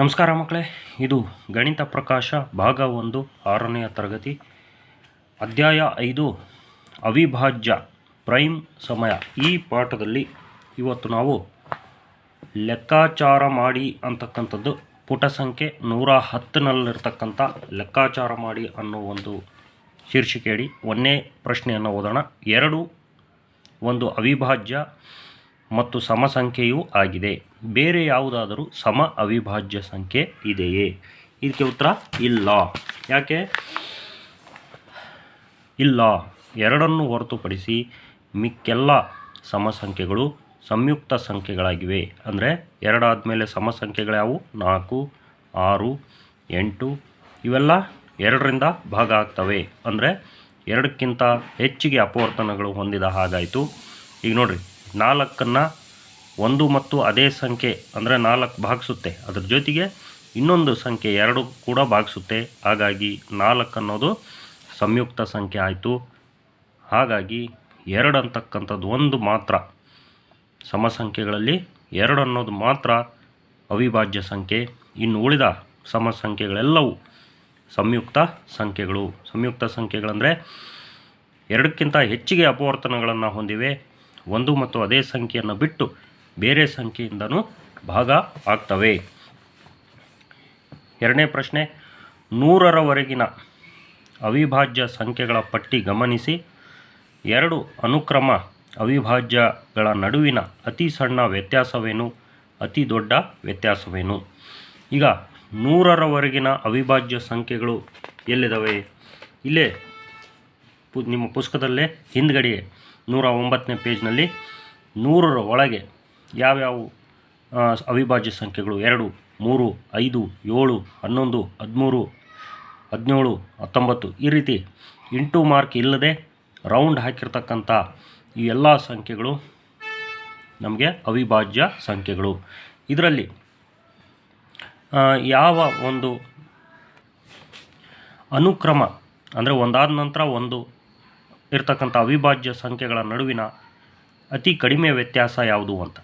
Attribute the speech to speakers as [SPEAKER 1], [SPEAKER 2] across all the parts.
[SPEAKER 1] ನಮಸ್ಕಾರ ಮಕ್ಕಳೇ, ಇದು ಗಣಿತ ಪ್ರಕಾಶ ಭಾಗ ಒಂದು ಆರನೆಯ ತರಗತಿ, ಅಧ್ಯಾಯ ಐದು, ಅವಿಭಾಜ್ಯ ಪ್ರೈಮ್ ಸಮಯ. ಈ ಪಾಠದಲ್ಲಿ ಇವತ್ತು ನಾವು ಲೆಕ್ಕಾಚಾರ ಮಾಡಿ ಅಂತಕ್ಕಂಥದ್ದು, ಪುಟ ಸಂಖ್ಯೆ ನೂರ ಹತ್ತಿನಲ್ಲಿರ್ತಕ್ಕಂಥ ಲೆಕ್ಕಾಚಾರ ಮಾಡಿ ಅನ್ನೋ ಒಂದು ಶೀರ್ಷಿಕೆಯಡಿ ಒಂದೇ ಪ್ರಶ್ನೆಯನ್ನು ಓದೋಣ. ಎರಡು, ಒಂದು ಅವಿಭಾಜ್ಯ ಮತ್ತು ಸಮ ಸಂಖ್ಯೆಯೂ ಆಗಿದೆ. ಬೇರೆ ಯಾವುದಾದರೂ ಸಮ ಅವಿಭಾಜ್ಯ ಸಂಖ್ಯೆ ಇದೆಯೇ? ಇದಕ್ಕೆ ಉತ್ತರ ಇಲ್ಲ. ಯಾಕೆ? ಇಲ್ಲ. ಎರಡನ್ನು ಹೊರತುಪಡಿಸಿ ಮಿಕ್ಕೆಲ್ಲ ಸಮ ಸಂಖ್ಯೆಗಳು ಸಂಯುಕ್ತ ಸಂಖ್ಯೆಗಳಾಗಿವೆ. ಅಂದರೆ ಎರಡಾದಮೇಲೆ ಸಮ ಸಂಖ್ಯೆಗಳು ಯಾವುವು ನಾಲ್ಕು, ಆರು, ಎಂಟು, ಇವೆಲ್ಲ ಎರಡರಿಂದ ಭಾಗ ಆಗ್ತವೆ. ಅಂದರೆ ಎರಡಕ್ಕಿಂತ ಹೆಚ್ಚಿಗೆ ಅಪವರ್ತನಗಳು ಹೊಂದಿದ ಹಾಗಾಯಿತು. ಈಗ ನೋಡಿರಿ. ನಾಲ್ಕನ್ನು ಒಂದು ಮತ್ತು ಅದೇ ಸಂಖ್ಯೆ ಅಂದರೆ ನಾಲ್ಕು ಭಾಗಿಸುತ್ತೆ. ಅದ್ರ ಜೊತೆಗೆ ಇನ್ನೊಂದು ಸಂಖ್ಯೆ ಎರಡು ಕೂಡ ಭಾಗಿಸುತ್ತೆ. ಹಾಗಾಗಿ ನಾಲ್ಕು ಅನ್ನೋದು ಸಂಯುಕ್ತ ಸಂಖ್ಯೆ ಆಯಿತು. ಹಾಗಾಗಿ ಎರಡು ಅಂತಕ್ಕಂಥದ್ದು ಒಂದು ಮಾತ್ರ. ಸಮ ಸಂಖ್ಯೆಗಳಲ್ಲಿ ಎರಡು ಅನ್ನೋದು ಮಾತ್ರ ಅವಿಭಾಜ್ಯ ಸಂಖ್ಯೆ. ಇನ್ನು ಉಳಿದ ಸಮ ಸಂಖ್ಯೆಗಳೆಲ್ಲವೂ ಸಂಯುಕ್ತ ಸಂಖ್ಯೆಗಳು. ಸಂಯುಕ್ತ ಸಂಖ್ಯೆಗಳಂದರೆ ಎರಡಕ್ಕಿಂತ ಹೆಚ್ಚಿಗೆ ಅಪವರ್ತನಗಳನ್ನು ಹೊಂದಿವೆ. ಒಂದು ಮತ್ತು ಅದೇ ಸಂಖ್ಯೆಯನ್ನು ಬಿಟ್ಟು ಬೇರೆ ಸಂಖ್ಯೆಯಿಂದನೂ ಭಾಗ ಆಗ್ತವೆ. ಎರಡನೇ ಪ್ರಶ್ನೆ, ನೂರರವರೆಗಿನ ಅವಿಭಾಜ್ಯ ಸಂಖ್ಯೆಗಳ ಪಟ್ಟಿ ಗಮನಿಸಿ. ಎರಡು ಅನುಕ್ರಮ ಅವಿಭಾಜ್ಯಗಳ ನಡುವಿನ ಅತಿ ಸಣ್ಣ ವ್ಯತ್ಯಾಸವೇನು? ಅತಿ ದೊಡ್ಡ ವ್ಯತ್ಯಾಸವೇನು? ಈಗ ನೂರರವರೆಗಿನ ಅವಿಭಾಜ್ಯ ಸಂಖ್ಯೆಗಳು ಎಲ್ಲಿದ್ದಾವೆ ಇಲ್ಲೇ ಪು, ನಿಮ್ಮ ಪುಸ್ತಕದಲ್ಲೇ ಹಿಂದ್ಗಡೆ ನೂರ ಒಂಬತ್ತನೇ ಪೇಜ್ನಲ್ಲಿ ನೂರರ ಒಳಗೆ ಯಾವ್ಯಾವ ಅವಿಭಾಜ್ಯ ಸಂಖ್ಯೆಗಳು? ಎರಡು, ಮೂರು, ಐದು, ಏಳು, ಹನ್ನೊಂದು, ಹದಿಮೂರು, ಹದಿನೇಳು, ಹತ್ತೊಂಬತ್ತು. ಈ ರೀತಿ ಇಂಟು ಮಾರ್ಕ್ ಇಲ್ಲದೆ ರೌಂಡ್ ಹಾಕಿರ್ತಕ್ಕಂಥ ಈ ಎಲ್ಲ ಸಂಖ್ಯೆಗಳು ನಮಗೆ ಅವಿಭಾಜ್ಯ ಸಂಖ್ಯೆಗಳು. ಇದರಲ್ಲಿ ಯಾವ ಒಂದು ಅನುಕ್ರಮ, ಅಂದರೆ ಒಂದಾದ ನಂತರ ಒಂದು ಇರ್ತಕ್ಕಂಥ ಅವಿಭಾಜ್ಯ ಸಂಖ್ಯೆಗಳ ನಡುವಿನ ಅತಿ ಕಡಿಮೆ ವ್ಯತ್ಯಾಸ ಯಾವುದು ಅಂತ.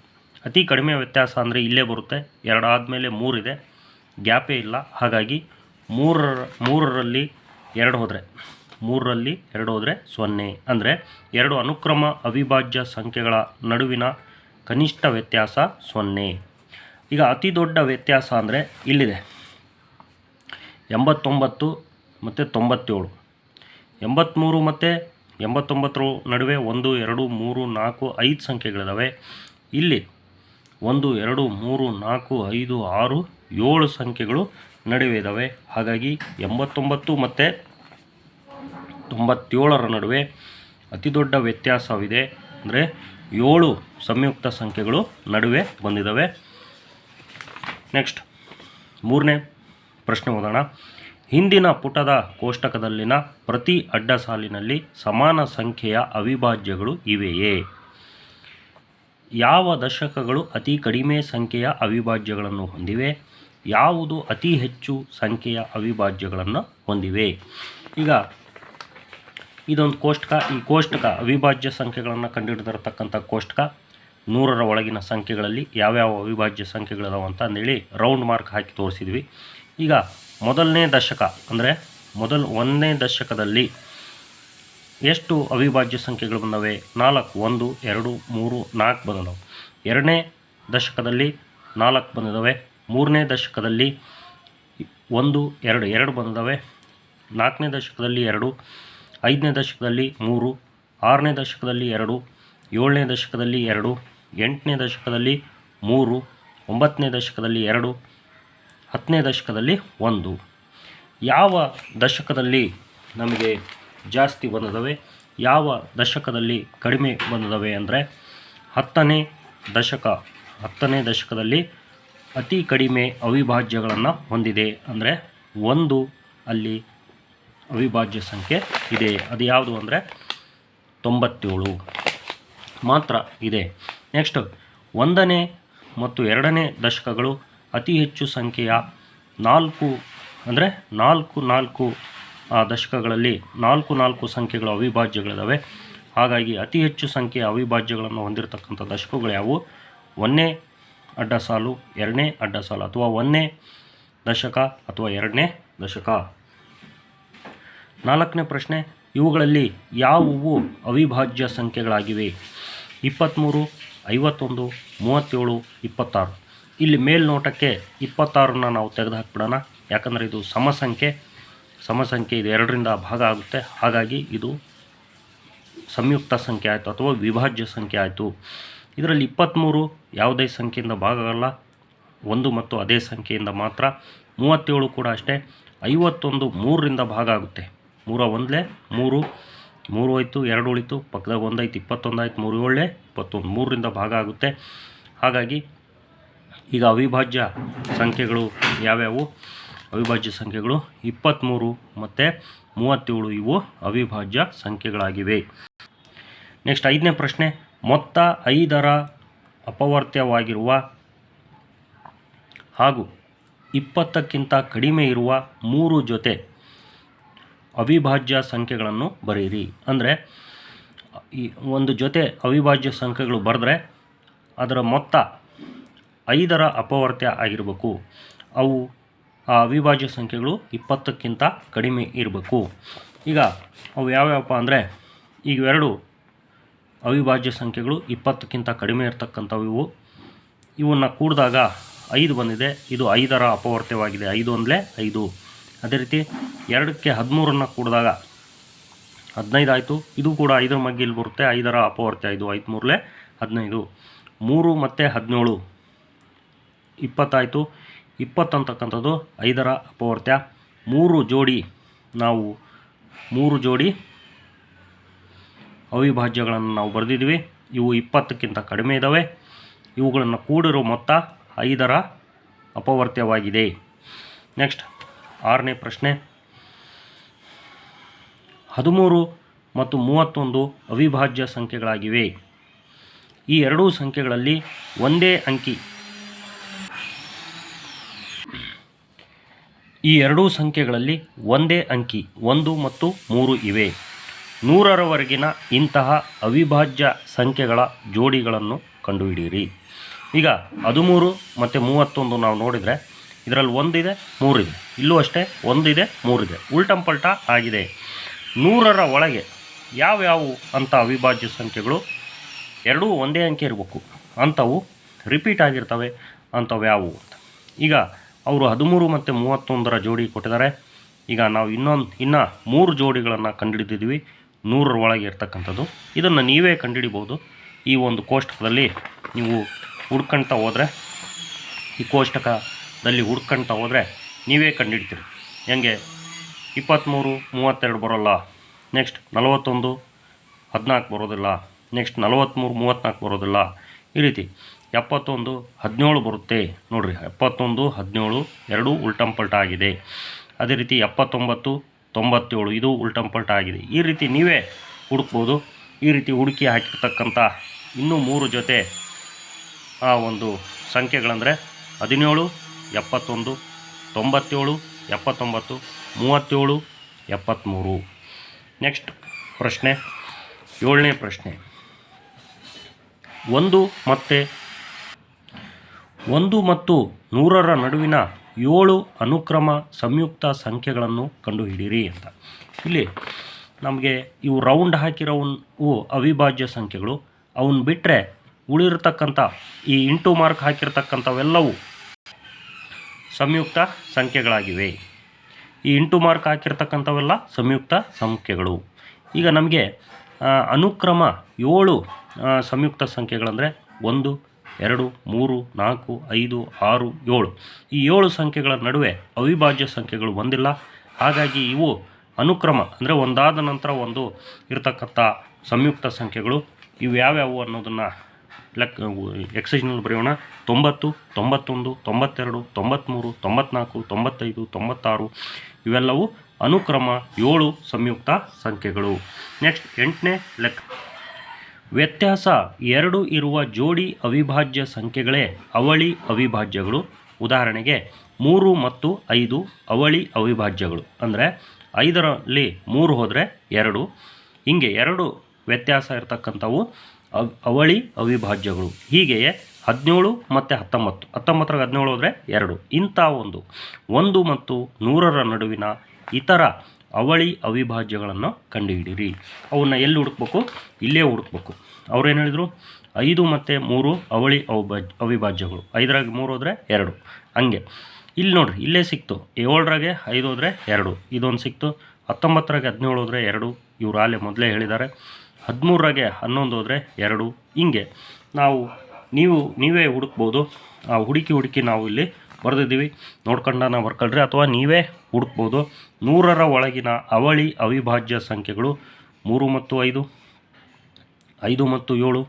[SPEAKER 1] ಅತಿ ಕಡಿಮೆ ವ್ಯತ್ಯಾಸ ಅಂದರೆ ಇಲ್ಲೇ ಬರುತ್ತೆ ಎರಡಾದಮೇಲೆ ಮೂರಿದೆ ಗ್ಯಾಪೇ ಇಲ್ಲ. ಹಾಗಾಗಿ ಮೂರರ, ಮೂರರಲ್ಲಿ ಎರಡು ಹೋದರೆ, ಮೂರರಲ್ಲಿ ಎರಡು ಹೋದರೆ ಸೊನ್ನೆ. ಅಂದರೆ ಎರಡು ಅನುಕ್ರಮ ಅವಿಭಾಜ್ಯ ಸಂಖ್ಯೆಗಳ ನಡುವಿನ ಕನಿಷ್ಠ ವ್ಯತ್ಯಾಸ ಸೊನ್ನೆ. ಈಗ ಅತಿ ದೊಡ್ಡ ವ್ಯತ್ಯಾಸ ಅಂದರೆ ಇಲ್ಲಿದೆ, ಎಂಬತ್ತೊಂಬತ್ತು ಮತ್ತು ತೊಂಬತ್ತೇಳು. ಎಂಬತ್ತ್ಮೂರು ಮತ್ತು ಎಂಬತ್ತೊಂಬತ್ತರ ನಡುವೆ ಒಂದು, ಎರಡು, ಮೂರು, ನಾಲ್ಕು, ಐದು ಸಂಖ್ಯೆಗಳಿದ್ದಾವೆ ಇಲ್ಲಿ ಒಂದು, ಎರಡು, ಮೂರು, ನಾಲ್ಕು, ಐದು, ಆರು, ಏಳು ಸಂಖ್ಯೆಗಳು ನಡುವೆ ಇದ್ದಾವೆ ಹಾಗಾಗಿ ಎಂಬತ್ತೊಂಬತ್ತು ಮತ್ತು ತೊಂಬತ್ತೇಳರ ನಡುವೆ ಅತಿ ದೊಡ್ಡ ವ್ಯತ್ಯಾಸವಿದೆ. ಅಂದರೆ ಏಳು ಸಂಯುಕ್ತ ಸಂಖ್ಯೆಗಳು ನಡುವೆ ಬಂದಿದ್ದಾವೆ ನೆಕ್ಸ್ಟ್ ಮೂರನೇ ಪ್ರಶ್ನೆ ಓದೋಣ. ಹಿಂದಿನ ಪುಟದ ಕೋಷ್ಟಕದಲ್ಲಿನ ಪ್ರತಿ ಅಡ್ಡ ಸಾಲಿನಲ್ಲಿ ಸಮಾನ ಸಂಖ್ಯೆಯ ಅವಿಭಾಜ್ಯಗಳು ಇವೆಯೇ? ಯಾವ ದಶಕಗಳು ಅತಿ ಕಡಿಮೆ ಸಂಖ್ಯೆಯ ಅವಿಭಾಜ್ಯಗಳನ್ನು ಹೊಂದಿವೆ? ಯಾವುದು ಅತಿ ಹೆಚ್ಚು ಸಂಖ್ಯೆಯ ಅವಿಭಾಜ್ಯಗಳನ್ನು ಹೊಂದಿವೆ? ಈಗ ಇದೊಂದು ಕೋಷ್ಟಕ. ಈ ಕೋಷ್ಟಕ ಅವಿಭಾಜ್ಯ ಸಂಖ್ಯೆಗಳನ್ನು ಕಂಡುಹಿಡಿದಿರತಕ್ಕಂಥ ಕೋಷ್ಟಕ ನೂರರ ಒಳಗಿನ ಸಂಖ್ಯೆಗಳಲ್ಲಿ ಯಾವ್ಯಾವ ಅವಿಭಾಜ್ಯ ಸಂಖ್ಯೆಗಳಿದಾವೆ ಅಂತಂದೇಳಿ ರೌಂಡ್ ಮಾರ್ಕ್ ಹಾಕಿ ತೋರಿಸಿದ್ವಿ. ಈಗ ಮೊದಲನೇ ದಶಕ ಅಂದರೆ ಮೊದಲು ಒಂದನೇ ದಶಕದಲ್ಲಿ ಎಷ್ಟು ಅವಿಭಾಜ್ಯ ಸಂಖ್ಯೆಗಳು ಬಂದವೆ? ನಾಲ್ಕು, ಒಂದು, ಎರಡು, ಮೂರು, ನಾಲ್ಕು ಬಂದವು ಎರಡನೇ ದಶಕದಲ್ಲಿ ನಾಲ್ಕು ಬಂದಿದ್ದಾವೆ ಮೂರನೇ ದಶಕದಲ್ಲಿ ಒಂದು, ಎರಡು ಎರಡು ಬಂದಿದ್ದಾವೆ ನಾಲ್ಕನೇ ದಶಕದಲ್ಲಿ ಎರಡು, ಐದನೇ ದಶಕದಲ್ಲಿ ಮೂರು, ಆರನೇ ದಶಕದಲ್ಲಿ ಎರಡು, ಏಳನೇ ದಶಕದಲ್ಲಿ ಎರಡು, ಎಂಟನೇ ದಶಕದಲ್ಲಿ ಮೂರು, ಒಂಬತ್ತನೇ ದಶಕದಲ್ಲಿ ಎರಡು ಹತ್ತನೇ ದಶಕದಲ್ಲಿ ಒಂದು. ಯಾವ ದಶಕದಲ್ಲಿ ನಮಗೆ ಜಾಸ್ತಿ ಬಂದಿದ್ದಾವೆ ಯಾವ ದಶಕದಲ್ಲಿ ಕಡಿಮೆ ಬಂದಿದ್ದಾವೆ ಅಂದರೆ ಹತ್ತನೇ ದಶಕ. ಹತ್ತನೇ ದಶಕದಲ್ಲಿ ಅತಿ ಕಡಿಮೆ ಅವಿಭಾಜ್ಯಗಳನ್ನು ಹೊಂದಿದೆ ಅಂದರೆ ಒಂದು ಅಲ್ಲಿ ಅವಿಭಾಜ್ಯ ಸಂಖ್ಯೆ ಇದೆ. ಅದು ಯಾವುದು ಅಂದರೆ ತೊಂಬತ್ತೇಳು. ಮಾತ್ರ ಇದೆ. ನೆಕ್ಸ್ಟ್ ಒಂದನೇ ಮತ್ತು ಎರಡನೇ ದಶಕಗಳು ಅತಿ ಹೆಚ್ಚು ಸಂಖ್ಯೆಯ ನಾಲ್ಕು, ಅಂದರೆ ನಾಲ್ಕು ನಾಲ್ಕು ದಶಕಗಳಲ್ಲಿ ನಾಲ್ಕು ನಾಲ್ಕು ಸಂಖ್ಯೆಗಳ ಅವಿಭಾಜ್ಯಗಳಿದ್ದಾವೆ ಹಾಗಾಗಿ ಅತಿ ಹೆಚ್ಚು ಸಂಖ್ಯೆಯ ಅವಿಭಾಜ್ಯಗಳನ್ನು ಹೊಂದಿರತಕ್ಕಂಥ ದಶಕಗಳು ಯಾವುವು? ಒಂದನೇ ಅಡ್ಡ ಸಾಲು, ಎರಡನೇ ಅಡ್ಡ ಸಾಲು, ಅಥವಾ ಒಂದನೇ ದಶಕ, ಅಥವಾ ಎರಡನೇ ದಶಕ? ನಾಲ್ಕನೇ ಪ್ರಶ್ನೆ, ಇವುಗಳಲ್ಲಿ ಯಾವುವು ಅವಿಭಾಜ್ಯ ಸಂಖ್ಯೆಗಳಾಗಿವೆ? ಇಪ್ಪತ್ತ್ಮೂರು ಐವತ್ತೊಂದು, ಮೂವತ್ತೇಳು, ಇಪ್ಪತ್ತಾರು. ಇಲ್ಲಿ ಮೇಲ್ನೋಟಕ್ಕೆ ಇಪ್ಪತ್ತಾರನ್ನ ನಾವು ತೆಗೆದು ತೆಗೆದುಹಾಕ್ಬಿಡೋಣ. ಯಾಕಂದರೆ ಇದು ಸಮಸಂಖ್ಯೆ. ಸಮಸಂಖ್ಯೆ ಇದು ಎರಡರಿಂದ ಭಾಗ ಆಗುತ್ತೆ. ಹಾಗಾಗಿ ಇದು ಸಂಯುಕ್ತ ಸಂಖ್ಯೆ ಆಯಿತು ಅಥವಾ ವಿಭಾಜ್ಯ ಸಂಖ್ಯೆ ಆಯಿತು. ಇದರಲ್ಲಿ ಇಪ್ಪತ್ತ್ಮೂರು ಯಾವುದೇ ಸಂಖ್ಯೆಯಿಂದ ಭಾಗ ಆಗಲ್ಲ ಒಂದು ಮತ್ತು ಅದೇ ಸಂಖ್ಯೆಯಿಂದ ಮಾತ್ರ. ಮೂವತ್ತೇಳು ಕೂಡ ಅಷ್ಟೇ. ಐವತ್ತೊಂದು ಮೂರರಿಂದ ಭಾಗ ಆಗುತ್ತೆ. ಮೂರ ಒಂದಲೇ ಮೂರು. ಮೂರು ಹೋಯ್ತು, ಎರಡು ಉಳಿತು. ಪಕ್ಕದಾಗ ಒಂದಾಯ್ತು ಇಪ್ಪತ್ತೊಂದು ಆಯ್ತು ಮೂರು ಏಳೇ, ಇಪ್ಪತ್ತೊಂದು ಮೂರರಿಂದ ಭಾಗ ಆಗುತ್ತೆ. ಹಾಗಾಗಿ ಈಗ ಅವಿಭಾಜ್ಯ ಸಂಖ್ಯೆಗಳು ಯಾವ್ಯಾವು? ಅವಿಭಾಜ್ಯ ಸಂಖ್ಯೆಗಳು ಇಪ್ಪತ್ತ್ಮೂರು ಮತ್ತು ಮೂವತ್ತೇಳು, ಇವು ಅವಿಭಾಜ್ಯ ಸಂಖ್ಯೆಗಳಾಗಿವೆ. ನೆಕ್ಸ್ಟ್ ಐದನೇ ಪ್ರಶ್ನೆ. ಮೊತ್ತ ಐದರ ಅಪವರ್ತ್ಯವಾಗಿರುವ ಹಾಗೂ ಇಪ್ಪತ್ತಕ್ಕಿಂತ ಕಡಿಮೆ ಇರುವ ಮೂರು ಜೊತೆ ಅವಿಭಾಜ್ಯ ಸಂಖ್ಯೆಗಳನ್ನು ಬರೆಯಿರಿ. ಅಂದರೆ, ಈ ಒಂದು ಜೊತೆ ಅವಿಭಾಜ್ಯ ಸಂಖ್ಯೆಗಳು ಬರೆದ್ರೆ ಅದರ ಮೊತ್ತ ಐದರ ಅಪವರ್ತ್ಯ ಆಗಿರಬೇಕು. ಅವು, ಆ, ಅವಿಭಾಜ್ಯ ಸಂಖ್ಯೆಗಳು ಇಪ್ಪತ್ತಕ್ಕಿಂತ ಕಡಿಮೆ ಇರಬೇಕು. ಈಗ, ಅವು ಯಾವ್ಯಾವಪ್ಪ ಅಂದರೆ, ಈಗ ಎರಡು ಅವಿಭಾಜ್ಯ ಸಂಖ್ಯೆಗಳು ಇಪ್ಪತ್ತಕ್ಕಿಂತ ಕಡಿಮೆ ಇರತಕ್ಕಂಥವು ಇವು. ಇವನ್ನು ಕೂಡಿದಾಗ ಐದು ಬಂದಿದೆ. ಇದು ಐದರ ಅಪವರ್ತ್ಯವಾಗಿದೆ. ಐದು ಒಂದಲೇ ಐದು. ಅದೇ ರೀತಿ ಎರಡಕ್ಕೆ ಹದಿಮೂರನ್ನು ಕೂಡಿದಾಗ ಹದಿನೈದು ಆಯಿತು. ಇದು ಕೂಡ ಐದರ ಮಗ್ಗಿಲ್ಲಿ ಬರುತ್ತೆ. ಐದರ ಅಪವರ್ತ್ಯ ಐದು ಐದು ಮೂರಲೇ ಹದಿನೈದು. ಮೂರು ಮತ್ತು ಹದಿನೇಳು. ಇಪ್ಪತ್ತಾಯಿತು. ಇಪ್ಪತ್ತಂತಕ್ಕಂಥದ್ದು ಐದರ ಅಪವರ್ತ್ಯ. ಮೂರು ಜೋಡಿ ನಾವು, ಮೂರು ಜೋಡಿ ಅವಿಭಾಜ್ಯಗಳನ್ನು ನಾವು ಬರೆದಿದ್ವಿ ಇವು ಇಪ್ಪತ್ತಕ್ಕಿಂತ ಕಡಿಮೆ ಇದ್ದಾವೆ ಇವುಗಳನ್ನು ಕೂಡಿರೋ ಮೊತ್ತ ಐದರ ಅಪವರ್ತ್ಯವಾಗಿದೆ. ನೆಕ್ಸ್ಟ್, ಆರನೇ ಪ್ರಶ್ನೆ. ಹದಿಮೂರು ಮತ್ತು ಮೂವತ್ತೊಂದು ಅವಿಭಾಜ್ಯ ಸಂಖ್ಯೆಗಳಾಗಿವೆ. ಈ ಎರಡೂ ಸಂಖ್ಯೆಗಳಲ್ಲಿ ಒಂದೇ ಅಂಕಿ ಈ ಎರಡೂ ಸಂಖ್ಯೆಗಳಲ್ಲಿ ಒಂದೇ ಅಂಕಿ, ಒಂದು ಮತ್ತು ಮೂರು ಇವೆ. ನೂರರವರೆಗಿನ ಇಂತಹ ಅವಿಭಾಜ್ಯ ಸಂಖ್ಯೆಗಳ ಜೋಡಿಗಳನ್ನು ಕಂಡುಹಿಡಿಯಿರಿ. ಈಗ ಹದಿಮೂರು ಮತ್ತು ಮೂವತ್ತೊಂದು ನಾವು ನೋಡಿದರೆ ಇದರಲ್ಲಿ ಒಂದಿದೆ, ಮೂರಿದೆ. ಇಲ್ಲೂ ಅಷ್ಟೇ ಒಂದಿದೆ, ಮೂರಿದೆ. ಉಲ್ಟಂಪಲ್ಟ ಆಗಿದೆ. ನೂರರ ಒಳಗೆ ಯಾವ್ಯಾವು ಅಂಥ ಅವಿಭಾಜ್ಯ ಸಂಖ್ಯೆಗಳು? ಎರಡೂ ಒಂದೇ ಅಂಕೆ ಇರಬೇಕು. ಅಂಥವು ರಿಪೀಟ್ ಆಗಿರ್ತವೆ, ಅಂಥವು ಯಾವುವು ಈಗ ಅವರು ಹದಿಮೂರು ಮತ್ತು ಮೂವತ್ತೊಂದರ ಜೋಡಿ ಕೊಟ್ಟಿದ್ದಾರೆ. ಈಗ ನಾವು ಇನ್ನೊಂದು, ಇನ್ನು ಮೂರು ಜೋಡಿಗಳನ್ನು ಕಂಡುಹಿಡಿದಿದ್ವಿ ನೂರರ ಒಳಗೆ ಇರ್ತಕ್ಕಂಥದ್ದು. ಇದನ್ನು ನೀವೇ ಕಂಡುಹಿಡಿಬೋದು ಈ ಒಂದು ಕೋಷ್ಟಕದಲ್ಲಿ ನೀವು ಹುಡ್ಕೊಳ್ತಾ ಹೋದರೆ, ಈ ಕೋಷ್ಟಕದಲ್ಲಿ ಹುಡ್ಕೊಳ್ತಾ ಹೋದರೆ ನೀವೇ ಕಂಡುಹಿಡ್ತೀರಿ. ಹೆಂಗೆ? ಇಪ್ಪತ್ತ್ಮೂರು ಮೂವತ್ತೆರಡು ಬರೋಲ್ಲ. ನೆಕ್ಸ್ಟ್ ನಲವತ್ತೊಂದು, ಹದಿನಾಲ್ಕು ಬರೋದಿಲ್ಲ. ನೆಕ್ಸ್ಟ್ ನಲವತ್ತ್ಮೂರು ಮೂವತ್ತ್ನಾಲ್ಕು ಬರೋದಿಲ್ಲ. ಈ ರೀತಿ. ಎಪ್ಪತ್ತೊಂದು ಹದಿನೇಳು ಬರುತ್ತೆ. ನೋಡಿರಿ, ಎಪ್ಪತ್ತೊಂದು, ಹದಿನೇಳು, ಎರಡೂ ಉಲ್ಟಂಪಲ್ಟ ಆಗಿದೆ. ಅದೇ ರೀತಿ ಎಪ್ಪತ್ತೊಂಬತ್ತು, ತೊಂಬತ್ತೇಳು, ಇದು ಉಲ್ಟಂಪಲ್ಟ ಆಗಿದೆ. ಈ ರೀತಿ ನೀವೇ ಹುಡುಕ್ಬೋದು. ಈ ರೀತಿ ಹುಡುಕಿ ಹಾಕಿರ್ತಕ್ಕಂಥ ಇನ್ನೂ ಮೂರು ಜೊತೆ ಆ ಒಂದು ಸಂಖ್ಯೆಗಳಂದರೆ ಹದಿನೇಳು, ಎಪ್ಪತ್ತೊಂದು, ತೊಂಬತ್ತೇಳು, ಎಪ್ಪತ್ತೊಂಬತ್ತು, ಮೂವತ್ತೇಳು, ಎಪ್ಪತ್ತ್ಮೂರು. ನೆಕ್ಸ್ಟ್ ಪ್ರಶ್ನೆ, ಏಳನೇ ಪ್ರಶ್ನೆ. ಒಂದು ಮತ್ತು ಒಂದು ಮತ್ತು ನೂರರ ನಡುವಿನ ಏಳು ಅನುಕ್ರಮ ಸಂಯುಕ್ತ ಸಂಖ್ಯೆಗಳನ್ನು ಕಂಡುಹಿಡಿಯಿರಿ ಅಂತ. ಇಲ್ಲಿ ನಮಗೆ ಇವು ರೌಂಡ್ ಹಾಕಿರೋವು ಅವಿಭಾಜ್ಯ ಸಂಖ್ಯೆಗಳು. ಅವನ್ನ ಬಿಟ್ಟರೆ ಉಳಿರ್ತಕ್ಕಂಥ ಈ ಇಂಟು ಮಾರ್ಕ್ ಹಾಕಿರ್ತಕ್ಕಂಥವೆಲ್ಲವೂ ಸಂಯುಕ್ತ ಸಂಖ್ಯೆಗಳಾಗಿವೆ. ಈ ಇಂಟು ಮಾರ್ಕ್ ಹಾಕಿರ್ತಕ್ಕಂಥವೆಲ್ಲ ಸಂಯುಕ್ತ ಸಂಖ್ಯೆಗಳು. ಈಗ ನಮಗೆ ಅನುಕ್ರಮ ಏಳು ಸಂಯುಕ್ತ ಸಂಖ್ಯೆಗಳಂದರೆ ಒಂದು ಎರಡು, ಮೂರು, ನಾಲ್ಕು, ಐದು, ಆರು, ಏಳು. ಈ ಏಳು ಸಂಖ್ಯೆಗಳ ನಡುವೆ ಅವಿಭಾಜ್ಯ ಸಂಖ್ಯೆಗಳು ಒಂದಿಲ್ಲ. ಹಾಗಾಗಿ ಇವು ಅನುಕ್ರಮ, ಅಂದರೆ ಒಂದಾದ ನಂತರ ಒಂದು ಇರತಕ್ಕಂಥ ಸಂಯುಕ್ತ ಸಂಖ್ಯೆಗಳು. ಇವು ಯಾವ್ಯಾವು ಅನ್ನೋದನ್ನು ಲೆಕ್ಕ ಎಕ್ಸೈಜ್ನಲ್ಲಿ ಬರೆಯೋಣ. ತೊಂಬತ್ತು, ತೊಂಬತ್ತೊಂದು, ತೊಂಬತ್ತೆರಡು ತೊಂಬತ್ತ್ಮೂರು ತೊಂಬತ್ನಾಲ್ಕು, ತೊಂಬತ್ತೈದು, ತೊಂಬತ್ತಾರು. ಇವೆಲ್ಲವೂ ಅನುಕ್ರಮ ಏಳು ಸಂಯುಕ್ತ ಸಂಖ್ಯೆಗಳು. ನೆಕ್ಸ್ಟ್ ಎಂಟನೇ ಲೆಕ್ಕ. ವ್ಯತ್ಯಾಸ ಎರಡು ಇರುವ ಜೋಡಿ ಅವಿಭಾಜ್ಯ ಸಂಖ್ಯೆಗಳೇ ಅವಳಿ ಅವಿಭಾಜ್ಯಗಳು. ಉದಾಹರಣೆಗೆ ಮೂರು ಮತ್ತು ಐದು ಅವಳಿ ಅವಿಭಾಜ್ಯಗಳು. ಅಂದರೆ ಐದರಲ್ಲಿ ಮೂರು ಹೋದರೆ ಎರಡು. ಹೀಗೆ ಎರಡು ವ್ಯತ್ಯಾಸ ಇರತಕ್ಕಂಥವು ಅವ್, ಅವಳಿ ಅವಿಭಾಜ್ಯಗಳು. ಹೀಗೆಯೇ ಹದಿನೇಳು ಮತ್ತು ಹತ್ತೊಂಬತ್ತು. ಹತ್ತೊಂಬತ್ತರಾಗ ಹದಿನೇಳು ಹೋದರೆ ಎರಡು. ಇಂಥ ಒಂದು. ಒಂದು ಮತ್ತು ನೂರರ ನಡುವಿನ ಇತರ ಅವಳಿ ಅವಿಭಾಜ್ಯಗಳನ್ನು ಕಂಡುಹಿಡಿಯಿರಿ. ಅವನ್ನ ಎಲ್ಲಿ ಹುಡುಕ್ಬೇಕು? ಇಲ್ಲೇ ಹುಡುಕ್ಬೇಕು. ಅವ್ರೇನು ಹೇಳಿದರು? ಐದು ಮತ್ತು ಮೂರು ಅವಳಿ ಅವಿಭಾಜ್ಯ ಅವಿಭಾಜ್ಯಗಳು. ಐದರಾಗ ಮೂರು ಹೋದರೆ ಎರಡು. ಹಂಗೆ. ಇಲ್ಲಿ ನೋಡ್ರಿ, ಇಲ್ಲೇ ಸಿಕ್ತು. ಏಳರಾಗೆ ಐದು ಹೋದರೆ ಎರಡು. ಇದೊಂದು ಸಿಕ್ತು. ಹತ್ತೊಂಬತ್ತರಾಗೆ ಹದಿನೇಳು ಹೋದರೆ ಎರಡು. ಇವರು ಆಲೆ ಮೊದಲೇ ಹೇಳಿದ್ದಾರೆ. ಹದಿಮೂರರಾಗೆ ಹನ್ನೊಂದು ಹೋದರೆ ಎರಡು. ಹಿಂಗೆ. ನಾವು, ನೀವು, ನೀವೇ ಹುಡುಕ್ಬೋದು. ಆ ಹುಡುಕಿ ಹುಡುಕಿ ನಾವು ಇಲ್ಲಿ ಬರೆದಿದ್ದೀವಿ. ನೋಡ್ಕೊಂಡಾನ ಬರ್ಕೊಳ್ರಿ. ಅಥವಾ ನೀವೇ ಹುಡುಕ್ಬೋದು. ನೂರರ ಒಳಗಿನ ಅವಳಿ ಅವಿಭಾಜ್ಯ ಸಂಖ್ಯೆಗಳು ಮೂರು ಮತ್ತು ಐದು ಐದು ಮತ್ತು ಏಳು,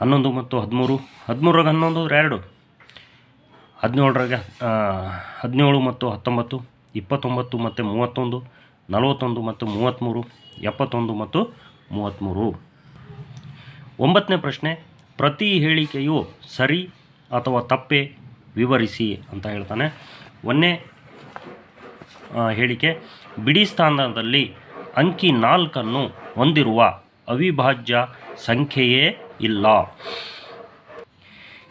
[SPEAKER 1] ಹನ್ನೊಂದು ಮತ್ತು ಹದಿಮೂರು ಹದಿಮೂರಾಗ ಹನ್ನೊಂದು ಎರಡು, ಹದಿನೇಳರಾಗ ಹದಿನೇಳು ಮತ್ತು ಹತ್ತೊಂಬತ್ತು, ಇಪ್ಪತ್ತೊಂಬತ್ತು ಮತ್ತು ಮೂವತ್ತೊಂದು, ನಲವತ್ತೊಂದು ಮತ್ತು ಮೂವತ್ತ್ಮೂರು, ಎಪ್ಪತ್ತೊಂದು ಮತ್ತು ಮೂವತ್ತ್ಮೂರು. ಒಂಬತ್ತನೇ ಪ್ರಶ್ನೆ, ಪ್ರತಿ ಹೇಳಿಕೆಯು ಸರಿ ಅಥವಾ ತಪ್ಪೆ? ವಿವರಿಸಿ ಅಂತ ಹೇಳ್ತಾನೆ. ಒಂದೇ ಹೇಳಿಕೆ, ಬಿಡಿ ಸ್ಥಾನದಲ್ಲಿ ಅಂಕಿ ನಾಲ್ಕನ್ನು ಹೊಂದಿರುವ ಅವಿಭಾಜ್ಯ ಸಂಖ್ಯೆಯೇ ಇಲ್ಲ.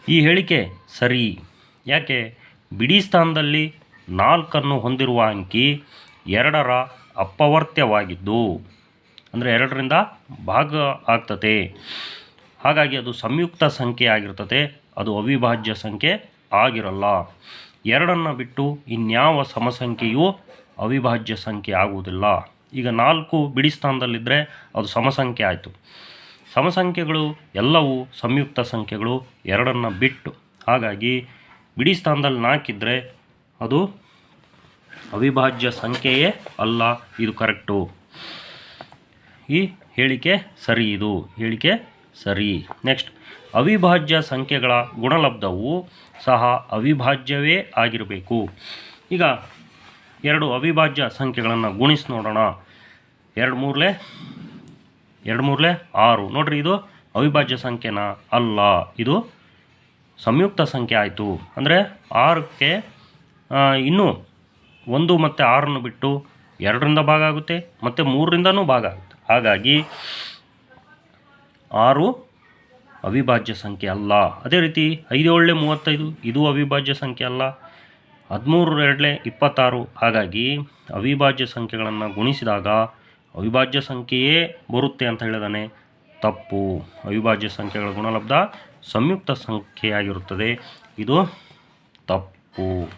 [SPEAKER 1] ಈ ಹೇಳಿಕೆ ಸರಿ. ಯಾಕೆ? ಬಿಡಿ ಸ್ಥಾನದಲ್ಲಿ ನಾಲ್ಕನ್ನು ಹೊಂದಿರುವ ಅಂಕಿ ಎರಡರ ಅಪವರ್ತ್ಯವಾಗಿದ್ದು ಅಂದರೆ ಎರಡರಿಂದ ಭಾಗ ಆಗ್ತದೆ ಹಾಗಾಗಿ ಅದು ಸಂಯುಕ್ತ ಸಂಖ್ಯೆ ಆಗಿರ್ತದೆ ಅದು ಅವಿಭಾಜ್ಯ ಸಂಖ್ಯೆ ಆಗಿರಲ್ಲ. ಎರಡನ್ನು ಬಿಟ್ಟು ಇನ್ಯಾವ ಸಮಸಂಖ್ಯೆಯೂ ಅವಿಭಾಜ್ಯ ಸಂಖ್ಯೆ ಆಗುವುದಿಲ್ಲ. ಈಗ ನಾಲ್ಕು ಬಿಡಿ ಸ್ಥಾನದಲ್ಲಿದ್ದರೆ ಅದು ಸಮಸಂಖ್ಯೆ ಆಯಿತು. ಸಮಸಂಖ್ಯೆಗಳು ಎಲ್ಲವೂ ಸಂಯುಕ್ತ ಸಂಖ್ಯೆಗಳು ಎರಡನ್ನು ಬಿಟ್ಟು. ಹಾಗಾಗಿ ಬಿಡಿ ಸ್ಥಾನದಲ್ಲಿ ನಾಲ್ಕಿದ್ರೆ ಅದು ಅವಿಭಾಜ್ಯ ಸಂಖ್ಯೆಯೇ ಅಲ್ಲ. ಇದು ಕರೆಕ್ಟು. ಈ ಹೇಳಿಕೆ ಸರಿ ಇದು. ಹೇಳಿಕೆ ಸರಿ. ನೆಕ್ಸ್ಟ್ ಅವಿಭಾಜ್ಯ ಸಂಖ್ಯೆಗಳ ಗುಣಲಬ್ಧವು ಸಹ ಅವಿಭಾಜ್ಯವೇ ಆಗಿರಬೇಕು. ಈಗ ಎರಡು ಅವಿಭಾಜ್ಯ ಸಂಖ್ಯೆಗಳನ್ನು ಗುಣಿಸಿ ನೋಡೋಣ. ಎರಡು ಮೂರಲೆ ಎರಡು ಮೂರಲೆ ಆರು. ನೋಡ್ರಿ, ಇದು ಅವಿಭಾಜ್ಯ ಸಂಖ್ಯೆನ ಅಲ್ಲ. ಇದು ಸಂಯುಕ್ತ ಸಂಖ್ಯೆ ಆಯಿತು. ಅಂದರೆ ಆರಕ್ಕೆ ಇನ್ನೂ ಒಂದು ಮತ್ತು ಆರನ್ನು ಬಿಟ್ಟು ಎರಡರಿಂದ ಭಾಗ ಆಗುತ್ತೆ, ಮತ್ತು ಮೂರರಿಂದನೂ ಭಾಗ ಆಗುತ್ತೆ. ಹಾಗಾಗಿ ಆರು ಅವಿಭಾಜ್ಯ ಸಂಖ್ಯೆ ಅಲ್ಲ. ಅದೇ ರೀತಿ ಐದು ಏಳಲೆ ಮೂವತ್ತೈದು, ಇದು ಅವಿಭಾಜ್ಯ ಸಂಖ್ಯೆ ಅಲ್ಲ. ಹದಿಮೂರು ಎರಡಲೆ ಇಪ್ಪತ್ತಾರು. ಹಾಗಾಗಿ ಅವಿಭಾಜ್ಯ ಸಂಖ್ಯೆಗಳನ್ನು ಗುಣಿಸಿದಾಗ ಅವಿಭಾಜ್ಯ ಸಂಖ್ಯೆಯೇ ಬರುತ್ತೆ ಅಂತ ಹೇಳಿದಾನೆ. ತಪ್ಪು. ಅವಿಭಾಜ್ಯ ಸಂಖ್ಯೆಗಳ ಗುಣಲಬ್ಧ ಸಂಯುಕ್ತ ಸಂಖ್ಯೆಯಾಗಿರುತ್ತದೆ. ಇದು ತಪ್ಪು.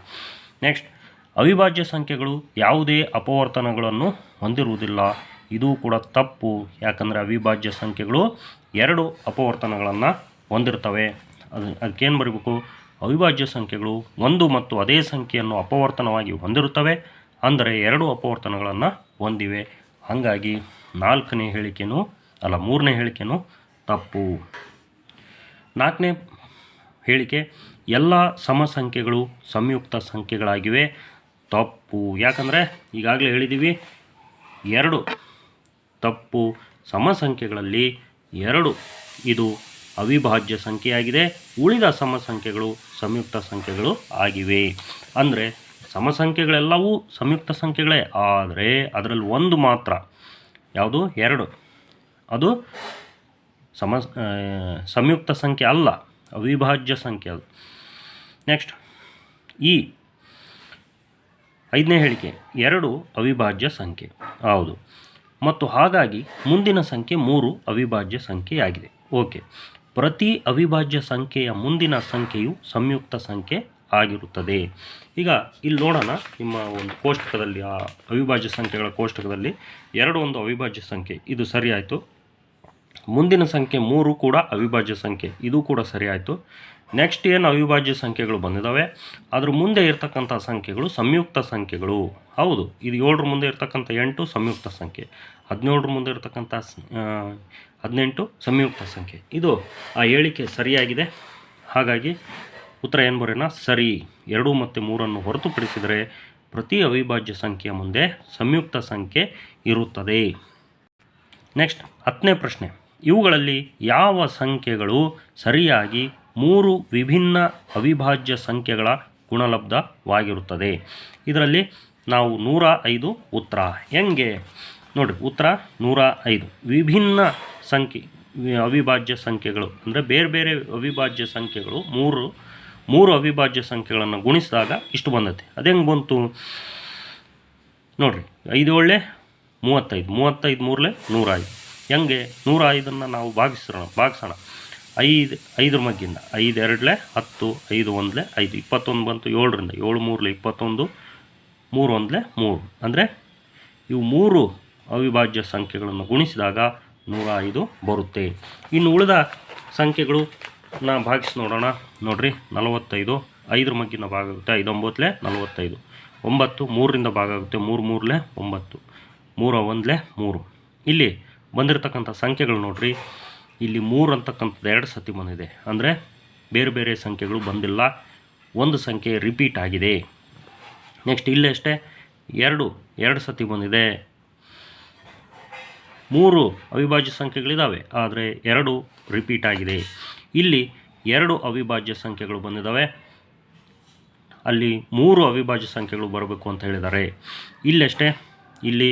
[SPEAKER 1] ನೆಕ್ಸ್ಟ್, ಅವಿಭಾಜ್ಯ ಸಂಖ್ಯೆಗಳು ಯಾವುದೇ ಅಪವರ್ತನಗಳನ್ನು ಹೊಂದಿರುವುದಿಲ್ಲ. ಇದು ಕೂಡ ತಪ್ಪು. ಯಾಕಂದರೆ ಅವಿಭಾಜ್ಯ ಸಂಖ್ಯೆಗಳು ಎರಡು ಅಪವರ್ತನಗಳನ್ನು ಹೊಂದಿರ್ತವೆ ಅದು, ಅದಕ್ಕೇನು ಬರಬೇಕು? ಅವಿಭಾಜ್ಯ ಸಂಖ್ಯೆಗಳು ಒಂದು ಮತ್ತು ಅದೇ ಸಂಖ್ಯೆಯನ್ನು ಅಪವರ್ತನವಾಗಿ ಹೊಂದಿರುತ್ತವೆ. ಅಂದರೆ ಎರಡು ಅಪವರ್ತನಗಳನ್ನು ಹೊಂದಿವೆ. ಹಾಗಾಗಿ ನಾಲ್ಕನೇ ಹೇಳಿಕೆನೂ, ಅಲ್ಲ ಮೂರನೇ ಹೇಳಿಕೆನೂ ತಪ್ಪು. ನಾಲ್ಕನೇ ಹೇಳಿಕೆ, ಎಲ್ಲ ಸಮಸಂಖ್ಯೆಗಳು ಸಂಯುಕ್ತ ಸಂಖ್ಯೆಗಳಾಗಿವೆ. ತಪ್ಪು. ಯಾಕಂದರೆ ಈಗಾಗಲೇ ಹೇಳಿದ್ದೀವಿ ಎರಡು ತಪ್ಪು ಸಮಸಂಖ್ಯೆಗಳಲ್ಲಿ ಎರಡು. ಇದು ಅವಿಭಾಜ್ಯ ಸಂಖ್ಯೆಯಾಗಿದೆ. ಉಳಿದ ಸಮಸಂಖ್ಯೆಗಳು ಸಂಯುಕ್ತ ಸಂಖ್ಯೆಗಳು ಆಗಿವೆ. ಅಂದರೆ ಸಮಸಂಖ್ಯೆಗಳೆಲ್ಲವೂ ಸಂಯುಕ್ತ ಸಂಖ್ಯೆಗಳೇ. ಆದರೆ ಅದರಲ್ಲಿ ಒಂದು ಮಾತ್ರ. ಯಾವುದು? ಎರಡು. ಅದು ಸಮ ಸಂಯುಕ್ತ ಸಂಖ್ಯೆ ಅಲ್ಲ. ಅವಿಭಾಜ್ಯ ಸಂಖ್ಯೆ ಅದು. ನೆಕ್ಸ್ಟ್ ಈ ಐದನೇ ಹೇಳಿಕೆ. ಎರಡು ಅವಿಭಾಜ್ಯ ಸಂಖ್ಯೆ. ಹೌದು. ಮತ್ತು ಹಾಗಾಗಿ ಮುಂದಿನ ಸಂಖ್ಯೆ ಮೂರು ಅವಿಭಾಜ್ಯ ಸಂಖ್ಯೆಯಾಗಿದೆ. ಓಕೆ. ಪ್ರತಿ ಅವಿಭಾಜ್ಯ ಸಂಖ್ಯೆಯ ಮುಂದಿನ ಸಂಖ್ಯೆಯು ಸಂಯುಕ್ತ ಸಂಖ್ಯೆ ಆಗಿರುತ್ತದೆ. ಈಗ ಇಲ್ಲಿ ನೋಡೋಣ ನಿಮ್ಮ ಒಂದು ಕೋಷ್ಟಕದಲ್ಲಿ, ಆ ಅವಿಭಾಜ್ಯ ಸಂಖ್ಯೆಗಳ ಕೋಷ್ಟಕದಲ್ಲಿ ಎರಡು ಒಂದು ಅವಿಭಾಜ್ಯ ಸಂಖ್ಯೆ. ಇದು ಸರಿಯಾಯಿತು. ಮುಂದಿನ ಸಂಖ್ಯೆ ಮೂರು ಕೂಡ ಅವಿಭಾಜ್ಯ ಸಂಖ್ಯೆ. ಇದು ಕೂಡ ಸರಿ ಆಯಿತು ನೆಕ್ಸ್ಟ್ ಏನು ಅವಿಭಾಜ್ಯ ಸಂಖ್ಯೆಗಳು ಬಂದಿದ್ದಾವೆ ಅದ್ರ ಮುಂದೆ ಇರ್ತಕ್ಕಂಥ ಸಂಖ್ಯೆಗಳು ಸಂಯುಕ್ತ ಸಂಖ್ಯೆಗಳು. ಹೌದು, ಇದು ಏಳರ ಮುಂದೆ ಇರ್ತಕ್ಕಂಥ ಎಂಟು ಸಂಯುಕ್ತ ಸಂಖ್ಯೆ. ಹದಿನೇಳರ ಮುಂದೆ ಇರ್ತಕ್ಕಂಥ ಹದಿನೆಂಟು ಸಂಯುಕ್ತ ಸಂಖ್ಯೆ. ಇದು ಆ ಹೇಳಿಕೆ ಸರಿಯಾಗಿದೆ. ಹಾಗಾಗಿ ಉತ್ತರ ಏನು ಬರೋಣ ಸರಿ. ಎರಡು ಮತ್ತು ಮೂರನ್ನು ಹೊರತುಪಡಿಸಿದರೆ ಪ್ರತಿ ಅವಿಭಾಜ್ಯ ಸಂಖ್ಯೆಯ ಮುಂದೆ ಸಂಯುಕ್ತ ಸಂಖ್ಯೆ ಇರುತ್ತದೆ. ನೆಕ್ಸ್ಟ್ ಹತ್ತನೇ ಪ್ರಶ್ನೆ. ಇವುಗಳಲ್ಲಿ ಯಾವ ಸಂಖ್ಯೆಗಳು ಸರಿಯಾಗಿ ಮೂರು ವಿಭಿನ್ನ ಅವಿಭಾಜ್ಯ ಸಂಖ್ಯೆಗಳ ಗುಣಲಬ್ಧವಾಗಿರುತ್ತದೆ. ಇದರಲ್ಲಿ ನಾವು ನೂರ ಐದು ಉತ್ತರ. ಹೆಂಗೆ? ನೋಡಿ, ಉತ್ತರ ನೂರ ಐದು. ವಿಭಿನ್ನ ಸಂಖ್ಯೆ, ಅವಿಭಾಜ್ಯ ಸಂಖ್ಯೆಗಳು ಅಂದರೆ ಬೇರೆ ಬೇರೆ ಅವಿಭಾಜ್ಯ ಸಂಖ್ಯೆಗಳು ಮೂರು ಮೂರು ಅವಿಭಾಜ್ಯ ಸಂಖ್ಯೆಗಳನ್ನು ಗುಣಿಸಿದಾಗ ಇಷ್ಟು ಬಂದತಿ. ಅದು ಹೆಂಗೆ ಬಂತು? ನೋಡಿರಿ, ಐದು ಒಳ್ಳೆ, ಮೂವತ್ತೈದು. ಮೂವತ್ತೈದು ಮೂರಲೆ ನೂರ ಐದು. ಹೆಂಗೆ? ನೂರ ಐದನ್ನು ನಾವು ಭಾಗಿಸೋಣ ಭಾಗಿಸೋಣ. ಐದು, ಐದರ ಮಗ್ಗಿಂದ ಐದು ಎರಡಲೆ ಹತ್ತು, ಐದು ಒಂದಲೆ ಐದು, ಇಪ್ಪತ್ತೊಂದು ಬಂತು ಏಳರಿಂದ, ಏಳು ಮೂರಲೆ ಇಪ್ಪತ್ತೊಂದು, ಮೂರು ಒಂದಲೆ ಮೂರು. ಅಂದರೆ ಇವು ಮೂರು ಅವಿಭಾಜ್ಯ ಸಂಖ್ಯೆಗಳನ್ನು ಗುಣಿಸಿದಾಗ ನೂರ ಐದು ಬರುತ್ತೆ. ಇನ್ನು ಉಳಿದ ಸಂಖ್ಯೆಗಳು ನಾ ಭಾಗಿಸಿ ನೋಡೋಣ. ನೋಡ್ರಿ, ನಲವತ್ತೈದು, ಐದರ ಮಗ್ಗಿನ ಭಾಗ ಆಗುತ್ತೆ ಐದೊಂಬತ್ತಲೆ ನಲವತ್ತೈದು. ಒಂಬತ್ತು ಮೂರರಿಂದ ಭಾಗ ಆಗುತ್ತೆ ಮೂರು ಮೂರಲೆ ಒಂಬತ್ತು. ಮೂರ ಒಂದಲೆ ಮೂರು. ಇಲ್ಲಿ ಬಂದಿರತಕ್ಕಂಥ ಸಂಖ್ಯೆಗಳು ನೋಡ್ರಿ. ಇಲ್ಲಿ ಮೂರು ಅಂತಕ್ಕಂಥದ್ದು ಎರಡು ಸತಿ ಬಂದಿದೆ. ಅಂದರೆ ಬೇರೆ ಬೇರೆ ಸಂಖ್ಯೆಗಳು ಬಂದಿಲ್ಲ. ಒಂದು ಸಂಖ್ಯೆ ರಿಪೀಟ್ ಆಗಿದೆ. ನೆಕ್ಸ್ಟ್ ಇಲ್ಲಿ ಅಷ್ಟೇ ಎರಡು ಎರಡು ಸತಿ ಬಂದಿದೆ. ಮೂರು ಅವಿಭಾಜ್ಯ ಸಂಖ್ಯೆಗಳಿದ್ದಾವೆ ಆದರೆ ಎರಡು ರಿಪೀಟ್ ಆಗಿದೆ. ಇಲ್ಲಿ ಎರಡು ಅವಿಭಾಜ್ಯ ಸಂಖ್ಯೆಗಳು ಬಂದಿದ್ದಾವೆ ಅಲ್ಲಿ ಮೂರು ಅವಿಭಾಜ್ಯ ಸಂಖ್ಯೆಗಳು ಬರಬೇಕು ಅಂತ ಹೇಳಿದ್ದಾರೆ. ಇಲ್ಲಷ್ಟೇ ಇಲ್ಲಿ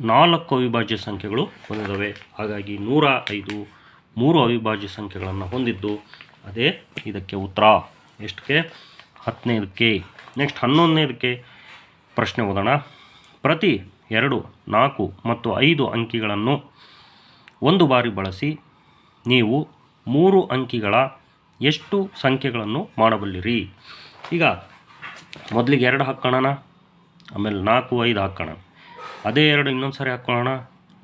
[SPEAKER 1] ನಾಲ್ಕು ಅವಿಭಾಜ್ಯ ಸಂಖ್ಯೆಗಳು ಹೊಂದಿದವೆ. ಹಾಗಾಗಿ ನೂರ ಐದು, ಮೂರು ಅವಿಭಾಜ್ಯ ಸಂಖ್ಯೆಗಳನ್ನು ಹೊಂದಿದ್ದು ಅದೇ ಇದಕ್ಕೆ ಉತ್ತರ. ಎಷ್ಟಕ್ಕೆ? ಹತ್ತನೇದಕ್ಕೆ ನೆಕ್ಸ್ಟ್ ಹನ್ನೊಂದನೇದಕ್ಕೆ ಪ್ರಶ್ನೆ ಓದೋಣ. ಪ್ರತಿ ಎರಡು, ನಾಲ್ಕು ಮತ್ತು ಐದು ಅಂಕಿಗಳನ್ನು ಒಂದು ಬಾರಿ ಬಳಸಿ ನೀವು ಮೂರು ಅಂಕಿಗಳ ಎಷ್ಟು ಸಂಖ್ಯೆಗಳನ್ನು ಮಾಡಬಲ್ಲಿರಿ? ಈಗ ಮೊದಲಿಗೆ ಎರಡು ಹಾಕ್ಕೊಳ್ಳೋಣ ಆಮೇಲೆ ನಾಲ್ಕು, ಐದು ಹಾಕ್ಕೊಳ್ಳೋಣ ಅದೇ ಎರಡು ಇನ್ನೊಂದು ಸಾರಿ ಹಾಕ್ಕೊಳ್ಳೋಣ.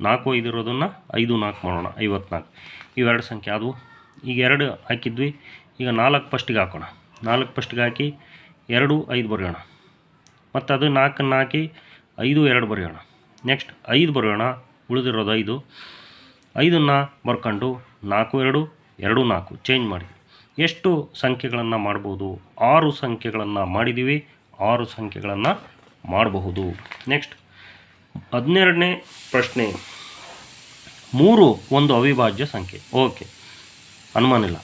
[SPEAKER 1] ನಾಲ್ಕು, ಐದು ಇರೋದನ್ನು ಐದು, ನಾಲ್ಕು ಮಾಡೋಣ. ಐವತ್ನಾಲ್ಕು. ಇವೆರಡು ಸಂಖ್ಯೆ ಅದು ಈಗ ಎರಡು ಹಾಕಿದ್ವಿ. ಈಗ ನಾಲ್ಕು ಫಸ್ಟಿಗೆ ಹಾಕೋಣ. ನಾಲ್ಕು ಫಸ್ಟಿಗೆ ಹಾಕಿ ಎರಡು, ಐದು ಬರೆಯೋಣ. ಮತ್ತು ಅದು ನಾಲ್ಕನ್ನು ಹಾಕಿ ಐದು, ಎರಡು ಬರೆಯೋಣ. ನೆಕ್ಸ್ಟ್ ಐದು ಬರೆಯೋಣ. ಉಳಿದಿರೋದು ಐದು. ಐದನ್ನು ಬರ್ಕೊಂಡು ನಾಲ್ಕು, ಎರಡು ಎರಡು, ನಾಲ್ಕು. ಚೇಂಜ್ ಮಾಡಿ. ಎಷ್ಟು ಸಂಖ್ಯೆಗಳನ್ನು ಮಾಡ್ಬೋದು? ಆರು ಸಂಖ್ಯೆಗಳನ್ನು ಮಾಡಿದ್ದೀವಿ ಆರು ಸಂಖ್ಯೆಗಳನ್ನು ಮಾಡಬಹುದು. ನೆಕ್ಸ್ಟ್ ಹದಿನೆರಡನೇ ಪ್ರಶ್ನೆ. ಮೂರು ಒಂದು ಅವಿಭಾಜ್ಯ ಸಂಖ್ಯೆ. ಓಕೆ. ಅನುಮಾನಿಲ್ಲ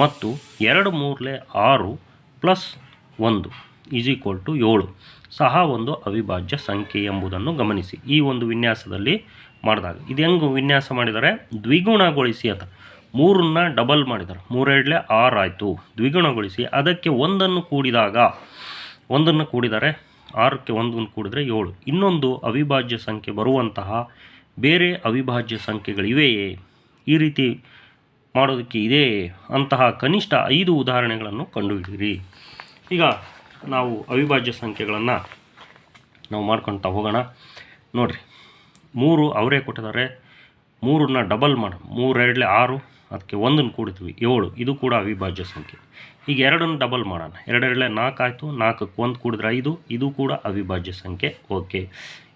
[SPEAKER 1] ಮತ್ತು ಎರಡು ಮೂರಲೆ ಆರು ಪ್ಲಸ್ ಒಂದು ಈಸ್ ಈಕ್ವಲ್ ಟು ಏಳು. ಸಹ ಒಂದು ಅವಿಭಾಜ್ಯ ಸಂಖ್ಯೆ ಎಂಬುದನ್ನು ಗಮನಿಸಿ. ಈ ಒಂದು ವಿನ್ಯಾಸದಲ್ಲಿ ಮಾಡಿದಾಗ. ಇದು ಹೆಂಗೆ ವಿನ್ಯಾಸ ಮಾಡಿದರೆ? ದ್ವಿಗುಣಗೊಳಿಸಿ ಅಂತ. ಮೂರನ್ನ ಡಬಲ್ ಮಾಡಿದ್ದಾರೆ. ಮೂರೆರಡಲೆ ಆರು ಆಯಿತು. ದ್ವಿಗುಣಗೊಳಿಸಿ. ಅದಕ್ಕೆ ಒಂದನ್ನು ಕೂಡಿದಾಗ. ಒಂದನ್ನು ಕೂಡಿದರೆ ಆರಕ್ಕೆ ಒಂದನ್ನು ಕೂಡಿದ್ರೆ ಏಳು. ಇನ್ನೊಂದು ಅವಿಭಾಜ್ಯ ಸಂಖ್ಯೆ ಬರುವಂತಹ ಬೇರೆ ಅವಿಭಾಜ್ಯ ಸಂಖ್ಯೆಗಳಿವೆಯೇ? ಈ ರೀತಿ ಮಾಡೋದಕ್ಕೆ ಇದೆ ಅಂತಹ ಕನಿಷ್ಠ ಐದು ಉದಾಹರಣೆಗಳನ್ನು ಕಂಡುಹಿಡಿಯಿರಿ. ಈಗ ನಾವು ಅವಿಭಾಜ್ಯ ಸಂಖ್ಯೆಗಳನ್ನು ನಾವು ಮಾಡ್ಕೊತಾ ಹೋಗೋಣ. ನೋಡಿರಿ, ಮೂರು ಅವರೇ ಕೊಟ್ಟಿದ್ದಾರೆ. ಮೂರನ್ನ ಡಬಲ್ ಮಾಡಿ ಮೂರೆರಡಲೆ ಆರು, ಅದಕ್ಕೆ ಒಂದನ್ನು ಕೂಡ್ತೀವಿ ಏಳು. ಇದು ಕೂಡ ಅವಿಭಾಜ್ಯ ಸಂಖ್ಯೆ. ಈಗ ಎರಡನ್ನು ಡಬಲ್ ಮಾಡೋಣ. ಎರಡೆರಡೇ ನಾಲ್ಕು ಆಯಿತು ನಾಲ್ಕಕ್ಕೆ ಒಂದು ಕೂಡಿದ್ರೆ ಐದು, ಇದು ಕೂಡ ಅವಿಭಾಜ್ಯ ಸಂಖ್ಯೆ ಓಕೆ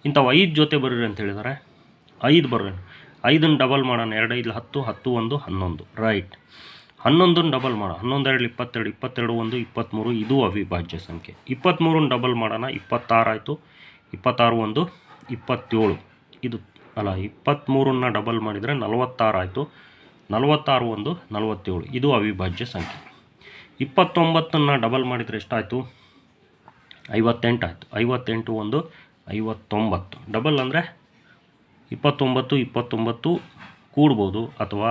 [SPEAKER 1] ಇಂಥವು ಐದು ಜೊತೆ ಬರ್ರಿ ಅಂತ ಹೇಳಿದ್ದಾರೆ ಐದು ಬರ್ರಿ. ಐದನ್ನು ಡಬಲ್ ಮಾಡೋಣ, ಎರಡು, ಐದು, ಹತ್ತು ಹತ್ತು, ಒಂದು, ಹನ್ನೊಂದು. ರೈಟ್ ಹನ್ನೊಂದನ್ನು ಡಬಲ್ ಮಾಡೋಣ. ಹನ್ನೊಂದು, ಎರಡು, ಇಪ್ಪತ್ತೆರಡು ಇಪ್ಪತ್ತೆರಡು, ಒಂದು, ಇಪ್ಪತ್ತ್ಮೂರು, ಇದು ಅವಿಭಾಜ್ಯ ಸಂಖ್ಯೆ. ಇಪ್ಪತ್ತ್ಮೂರನ್ನು ಡಬಲ್ ಮಾಡೋಣ, ಇಪ್ಪತ್ತಾರು ಆಯಿತು. ಇಪ್ಪತ್ತಾರು, ಒಂದು, ಇಪ್ಪತ್ತೇಳು. ಇದು, ಅಲ್ಲ, ಇಪ್ಪತ್ತ್ಮೂರನ್ನ ಡಬಲ್ ಮಾಡಿದರೆ ನಲವತ್ತಾರು ಆಯಿತು. ನಲವತ್ತಾರು, ಒಂದು, ನಲವತ್ತೇಳು. ಇದು ಅವಿಭಾಜ್ಯ ಸಂಖ್ಯೆ. ಇಪ್ಪತ್ತೊಂಬತ್ತನ್ನು ಡಬಲ್ ಮಾಡಿದರೆ ಎಷ್ಟಾಯಿತು? ಐವತ್ತೆಂಟು ಆಯಿತು. ಐವತ್ತೆಂಟು ಒಂದು, ಐವತ್ತೊಂಬತ್ತು. ಡಬಲ್ ಅಂದರೆ ಇಪ್ಪತ್ತೊಂಬತ್ತು ಇಪ್ಪತ್ತೊಂಬತ್ತು ಕೂಡ್ಬೋದು ಅಥವಾ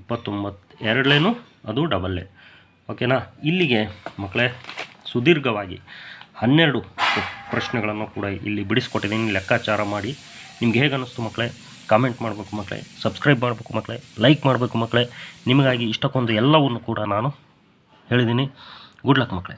[SPEAKER 1] ಇಪ್ಪತ್ತೊಂಬತ್ತು ಎರಡಲೇನು ಅದು ಡಬಲ್ಲೇ ಓಕೆನಾ ಇಲ್ಲಿಗೆ ಮಕ್ಕಳೇ ಸುದೀರ್ಘವಾಗಿ ಹನ್ನೆರಡು ಪ್ರಶ್ನೆಗಳನ್ನು ಕೂಡ ಇಲ್ಲಿ ಬಿಡಿಸ್ಕೊಟ್ಟಿದ್ದೀನಿ. ಲೆಕ್ಕಾಚಾರ ಮಾಡಿ. ನಿಮ್ಗೆ ಹೇಗೆ ಅನ್ನಿಸ್ತು ಮಕ್ಕಳೇ ಕಾಮೆಂಟ್ ಮಾಡಬೇಕು ಮಕ್ಕಳೇ ಸಬ್ಸ್ಕ್ರೈಬ್ ಮಾಡಬೇಕು ಮಕ್ಕಳೇ ಲೈಕ್ ಮಾಡಬೇಕು ಮಕ್ಕಳೇ ನಿಮಗಾಗಿ ಇಷ್ಟಕ್ಕೊಂದು ಎಲ್ಲವನ್ನು ಕೂಡ ನಾನು ಹೇಳಿದ್ದೀನಿ ಗುಡ್ ಲಕ್ ಮಕ್ಕಳೇ.